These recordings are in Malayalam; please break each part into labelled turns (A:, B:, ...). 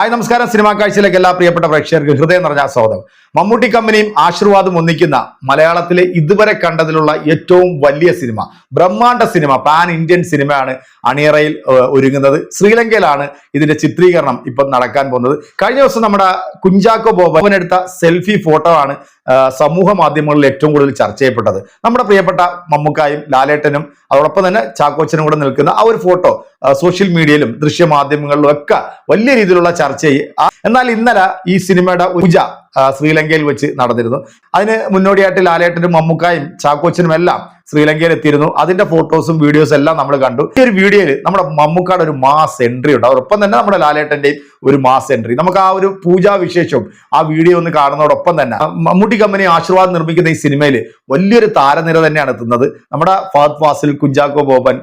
A: ഹായ് നമസ്കാരം. സിനിമാ കാഴ്ചയിലേക്ക് എല്ലാ പ്രിയപ്പെട്ട പ്രേക്ഷകർക്ക് ഹൃദയം നിറഞ്ഞ സ്വാഗതം. മമ്മൂട്ടി കമ്പനിയും ആശീർവാദം ഒന്നിക്കുന്ന മലയാളത്തിലെ ഇതുവരെ കണ്ടതിലുള്ള ഏറ്റവും വലിയ സിനിമ ബ്രഹ്മാണ്ഡ സിനിമ പാൻ ഇന്ത്യൻ സിനിമയാണ് അണിയറയിൽ ഒരുങ്ങുന്നത്. ശ്രീലങ്കയിലാണ് ഇതിന്റെ ചിത്രീകരണം ഇപ്പം നടക്കാൻ പോകുന്നത്. കഴിഞ്ഞ ദിവസം നമ്മുടെ കുഞ്ചാക്കോ ബോബൻ എടുത്ത സെൽഫി ഫോട്ടോ ആണ് സമൂഹ മാധ്യമങ്ങളിൽ ഏറ്റവും കൂടുതൽ ചർച്ച ചെയ്യപ്പെട്ടത്. നമ്മുടെ പ്രിയപ്പെട്ട മമ്മൂക്കായും ലാലേട്ടനും അതോടൊപ്പം തന്നെ ചാക്കോച്ചനും കൂടെ നിൽക്കുന്ന ആ ഒരു ഫോട്ടോ സോഷ്യൽ മീഡിയയിലും ദൃശ്യ മാധ്യമങ്ങളിലും ഒക്കെ വലിയ രീതിയിലുള്ള ചർച്ചയായി ചെയ്യും എന്നാൽ ഇന്നലെ ഈ സിനിമയുടെ പൂജ ശ്രീലങ്കയിൽ വെച്ച് നടന്നിരുന്നു. അതിന് മുന്നോടിയായിട്ട് ലാലേട്ടനും മമ്മൂക്കായും ചാക്കോച്ചനും എല്ലാം ശ്രീലങ്കയിൽ എത്തിയിരുന്നു. അതിന്റെ ഫോട്ടോസും വീഡിയോസും എല്ലാം നമ്മൾ കണ്ടു. ഈ ഒരു വീഡിയോയിൽ നമ്മുടെ മമ്മൂക്കാട് ഒരു മാസ് എൻട്രി ഉണ്ട്. അതോടൊപ്പം തന്നെ നമ്മുടെ ലാലേട്ടന്റെയും ഒരു മാസ് എൻട്രി നമുക്ക് ആ ഒരു പൂജാ വിശേഷവും ആ വീഡിയോ ഒന്ന് കാണുന്നതോടൊപ്പം തന്നെ മമ്മൂട്ടി കമ്പനി ആശീർവാദ് നിർമ്മിക്കുന്ന ഈ സിനിമയിൽ വലിയൊരു താരനിര തന്നെയാണ് എത്തുന്നത്. നമ്മുടെ ഫഹദ് ഫാസിൽ കുഞ്ചാക്കോ ബോബൻ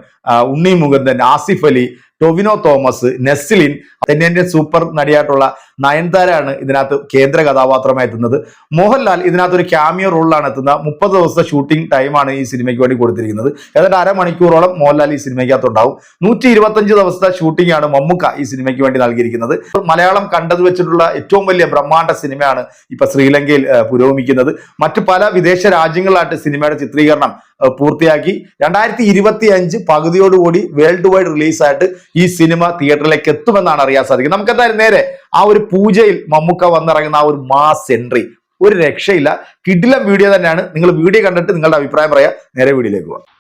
A: ഉണ്ണി മുകുന്ദൻ ആസിഫ് അലി ടൊവിനോ തോമസ് നെസ്ലിൻ തെന്നിന്റെ സൂപ്പർ നടിയായിട്ടുള്ള നയൻതാരയാണ് ഇതിനകത്ത് കേന്ദ്ര കഥാപാത്രമായി എത്തുന്നത്. മോഹൻലാൽ ഇതിനകത്ത് ഒരു ക്യാമിയോ റോളിലാണ് എത്തുന്നത്. മുപ്പത് ദിവസത്തെ ഷൂട്ടിംഗ് ടൈമാണ് ഈ സിനിമയ്ക്ക് വേണ്ടി കൊടുത്തിരിക്കുന്നത്. ഏതാണ്ട് അരമണിക്കൂറോളം മോഹൻലാൽ ഈ സിനിമയ്ക്കകത്ത് ഉണ്ടാവും നൂറ്റി ഇരുപത്തഞ്ച് ദിവസത്തെ ഷൂട്ടിംഗ് ആണ് മമ്മുക്ക ഈ സിനിമയ്ക്ക് വേണ്ടി നൽകിയിരിക്കുന്നത്. മലയാളം കണ്ടത് വെച്ചിട്ടുള്ള ഏറ്റവും വലിയ ബ്രഹ്മാണ്ഡ സിനിമയാണ് ഇപ്പൊ ശ്രീലങ്കയിൽ പുരോഗമിക്കുന്നത്. മറ്റു പല വിദേശ രാജ്യങ്ങളിലായിട്ട് സിനിമയുടെ ചിത്രീകരണം പൂർത്തിയാക്കി. രണ്ടായിരത്തി ഇരുപത്തി അഞ്ച് പകുതിയോടുകൂടി വേൾഡ് വൈഡ് റിലീസായിട്ട് ഈ സിനിമ തിയേറ്ററിലേക്ക് എത്തുമെന്നാണ് അറിയാൻ സാധിക്കുന്നത്. നമുക്ക് എന്തായാലും നേരെ ആ ഒരു പൂജയിൽ മമ്മൂക്ക വന്നിറങ്ങുന്ന ആ ഒരു മാസ് എൻട്രി ഒരു രക്ഷയില്ല. കിഡിലം വീഡിയോ തന്നെയാണ്. നിങ്ങൾ വീഡിയോ കണ്ടിട്ട് നിങ്ങളുടെ അഭിപ്രായം പറയാം. നേരെ വീഡിയോയിലേക്ക് പോകാം.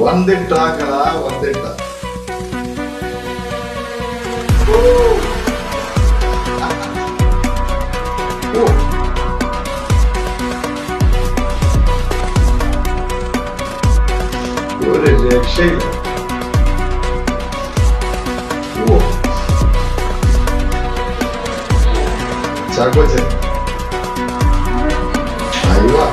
A: வந்துட்டாங்களா வந்துட்டா ഒരു രക്ഷയില്ല ഓ ചാക്കോച്ചൻ അയ്യോ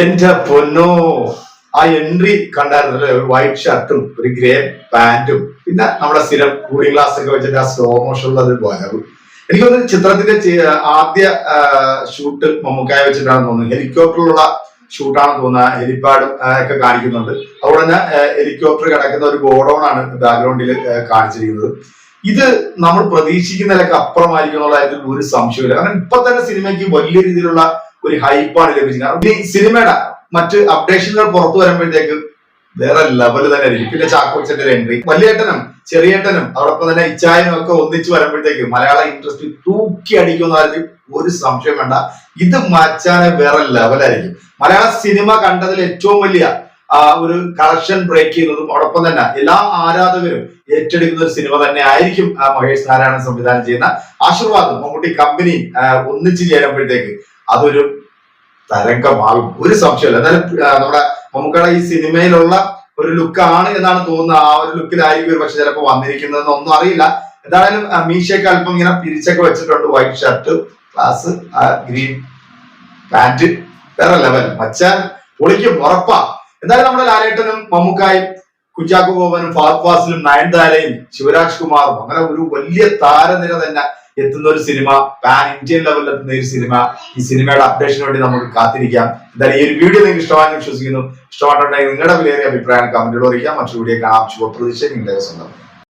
A: എന്റെ പൊന്നോ ആ എൻട്രി കണ്ടായിരുന്നല്ലോ ഒരു വൈറ്റ് ഷർട്ടും ഒരു ഗ്രേ പാന്റും പിന്നെ നമ്മുടെ സ്ഥിരം കൂളിംഗ് ഗ്ലാസ് ഒക്കെ വെച്ചിട്ട് ആ സ്ലോ മോഷൻ ഒരു വരവ് എനിക്ക് തോന്നുന്നു ചിത്രത്തിന്റെ ആദ്യ ഷൂട്ട് മമ്മൂക്കായ വെച്ചിട്ടാണ് തോന്നുന്നത്. ഹെലികോപ്റ്ററിലുള്ള ഷൂട്ടാണെന്ന് തോന്നുന്നത് ഹെലിപാഡ് ഒക്കെ കാണിക്കുന്നുണ്ട്. അതുകൊണ്ട് തന്നെ ഹെലികോപ്റ്റർ കിടക്കുന്ന ഒരു ഗോഡൌൺ ആണ് ബാക്ക്ഗ്രൗണ്ടിൽ കാണിച്ചിരിക്കുന്നത്. ഇത് നമ്മൾ പ്രതീക്ഷിക്കുന്നതിലൊക്കെ അപ്പുറമായിരിക്കും എന്നുള്ള ഒരു സംശയമില്ല കാരണം ഇപ്പൊ തന്നെ സിനിമയ്ക്ക് വലിയ രീതിയിലുള്ള ഒരു ഹൈപ്പാണ് ലഭിച്ചിരിക്കുന്നത്. ഇനി സിനിമയുടെ മറ്റ് അപ്ഡേഷനുകൾ പുറത്തു വരുമ്പോഴത്തേക്ക് വേറെ ലെവൽ തന്നെ ആയിരിക്കും. പിന്നെ ചാക്കോച്ചന്റെ എൻട്രി വലിയേട്ടനും ചെറിയേട്ടനും അതോടൊപ്പം തന്നെ ഇച്ചായനും ഒക്കെ ഒന്നിച്ച് വരുമ്പോഴത്തേക്ക് മലയാള ഇൻഡസ്ട്രി തൂക്കി അടിക്കുന്ന കാര്യത്തിൽ ഒരു സംശയം വേണ്ട. ഇത് മച്ചാന വേറെ ലെവലായിരിക്കും മലയാള സിനിമ കണ്ടതിൽ ഏറ്റവും വലിയ ഒരു കളക്ഷൻ ബ്രേക്ക് ചെയ്യുന്നതും അതോടൊപ്പം തന്നെ എല്ലാ ആരാധകരും ഏറ്റെടുക്കുന്ന ഒരു സിനിമ തന്നെ ആയിരിക്കും മഹേഷ് നാരായണൻ സംവിധാനം ചെയ്യുന്ന ആശീർവാദം മമ്മൂട്ടി കമ്പനി ഒന്നിച്ചു ചേരുമ്പോഴത്തേക്ക്. അതൊരു തരംഗമാകും. ഒരു സംശയമല്ല എന്നാലും നമ്മുടെ മമ്മൂക്കയുടെ ഈ സിനിമയിലുള്ള ഒരു ലുക്കാണ് എന്നാണ് തോന്നുന്നത്. ആ ഒരു ലുക്കിലായിരിക്കും ഒരു പക്ഷെ ചിലപ്പോൾ വന്നിരിക്കുന്നതെന്ന് ഒന്നും അറിയില്ല. എന്തായാലും മീശയ്ക്ക് അല്പം ഇങ്ങനെ പിരിച്ചൊക്കെ വെച്ചിട്ടുണ്ട്. White shirt glass green pant വേറെ ലെവൽ മച്ചാൻ പൊളിക്കും ഉറപ്പാ. എന്തായാലും നമ്മുടെ ലാലേട്ടനും മമ്മൂക്കായും കുഞ്ചാക്കു ബോബനും ഫഹദ് ഫാസിലും നയൻതാരയും ശിവരാജ് കുമാറും അങ്ങനെ ഒരു വലിയ താരനിര തന്നെ എത്തുന്ന ഒരു സിനിമ പാൻ ഇന്ത്യൻ ലെവലിൽ എത്തുന്ന ഒരു സിനിമ ഈ സിനിമയുടെ അപ്ഡേഷന് വേണ്ടി നമുക്ക് കാത്തിരിക്കാം. എന്തായാലും ഈ ഒരു വീഡിയോ നിങ്ങൾക്ക് ഇഷ്ടമാണെന്ന് വിശ്വസിക്കുന്നു. ഇഷ്ടമായിട്ടുണ്ടെങ്കിൽ നിങ്ങളുടെ വിലയേറിയ അഭിപ്രായം കമന്റിലൂടെ അറിയിക്കാം. മറ്റൊരു വീഡിയോ കാണാം. ശുഭപ്രതീക്ഷ. നിങ്ങളുടെ സ്വന്തം.